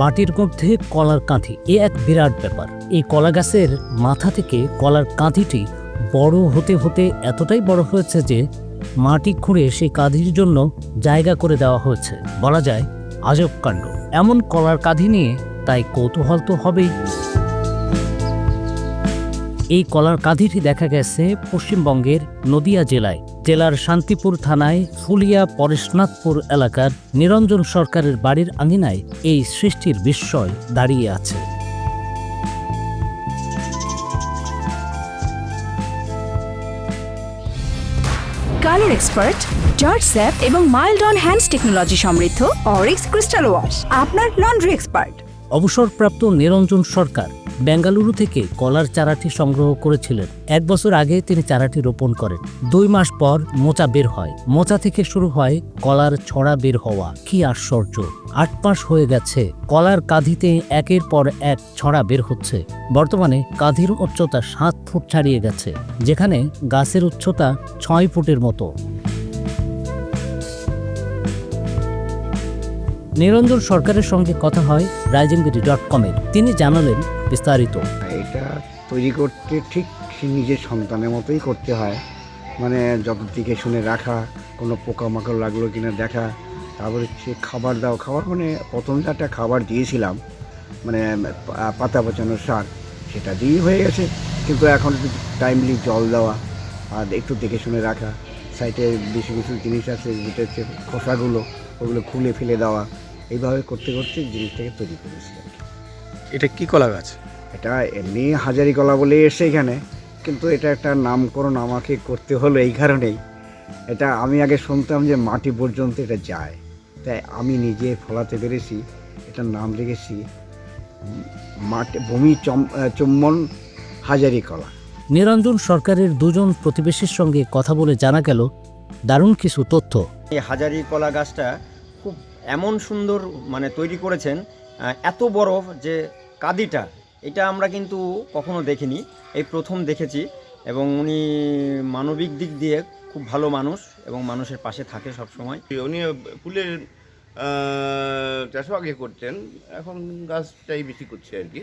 মাটির মধ্যে কলার কাঁধি, এ এক বিরাট ব্যাপার। এই কলা গাছের মাথা থেকে কলার কাঁধিটি বড় হতে হতে এতটাই বড় হয়েছে যে মাটি খুঁড়ে সেই কাঁধির জন্য জায়গা করে দেওয়া হয়েছে। বলা যায়, আজব কাণ্ড। এমন কলার কাঁধি নিয়ে তাই কৌতূহল তো হবেই। এই কলার কাঁধিটি দেখা গেছে পশ্চিমবঙ্গের নদিয়া জেলায়। জেলার শান্তিপুর থানায় ফুলিয়া পরেশনাথপুর এলাকার নিরঞ্জন সরকারের বাড়ির আঙিনায় এই সৃষ্টির বিস্ময় দাঁড়িয়ে আছে। কালার এক্সপার্ট, জর্জ স্যাপ এবং মাইল্ড অন হ্যান্ডস টেকনোলজি সমৃদ্ধ অরিক্স ক্রিস্টাল ওয়াশ, আপনার লন্ড্রি এক্সপার্ট। অবসরপ্রাপ্ত নিরঞ্জন সরকার বেঙ্গালুরু থেকে কলার চারাটি সংগ্রহ করেছিলেন। এক বছর আগে তিনি চারাটি রোপণ করেন। দুই মাস পর মোচা বের হয়। মোচা থেকে শুরু হয় কলার ছড়া বের হওয়া। কি আশ্চর্য! আট মাস হয়ে গেছে। কলার কাঁধিতে একের পর এক ছড়া বের হচ্ছে। বর্তমানে কাঁধির উচ্চতা সাত ফুট ছাড়িয়ে গেছে। যেখানে গাছের উচ্চতা ছয় ফুটের মতো। নিরঞ্জন সরকারের সঙ্গে কথা হয় রাইজিংবিডি ডট কমের তিনি জানালেন বিস্তারিত। এটা তৈরি করতে ঠিক নিজের সন্তানের মতোই করতে হয়। মানে যত দিকে শুনে রাখা, কোনো পোকামাকড় লাগল কিনা দেখা, তারপরে সে খাবার দাও, খাবার মানে প্রথমে একটা খাবার দিয়েছিলাম মানে পাতা পচানো সার সেটা দিয়েই হয়ে গেছে। কিন্তু এখন টাইমলি জল দেওয়া আর একটু দেখে শুনে রাখা। সাইডে বেশি কিছু জিনিস আছে, যেটা হচ্ছে খোসাগুলো, ওগুলো খুলে ফেলে দেওয়া। এইভাবে করতে করতে জিনিসটাকে তৈরি করেছি আর কি। এটা কি কলা গাছ? এটা এমনি হাজারি কলা বলে এসে এখানে কিন্তু এটা একটা নামকরণ আমাকে করতে হলো এই কারণেই। এটা আমি আগে শুনতাম যে মাটি পর্যন্ত এটা যায়। তাই আমি নিজে ফলাতে পেরেছি এটার নাম রেখেছি মাটি ভূমি চুম্বন হাজারি কলা। নিরঞ্জন সরকারের দুজন প্রতিবেশীর সঙ্গে কথা বলে জানা গেল দারুণ কিছু তথ্য। এই হাজারি কলা গাছটা এমন সুন্দর মানে তৈরি করেছেন এত বড় যে কাদিটা, এটা আমরা কিন্তু কখনো দেখিনি। এই প্রথম দেখেছি এবং উনি মানবিক দিক দিয়ে খুব ভালো মানুষ এবং মানুষের পাশে থাকে সব সময় উনি ফুলের চাষও আগে করতেন, এখন গাছটাই বেশি করছে আর কি।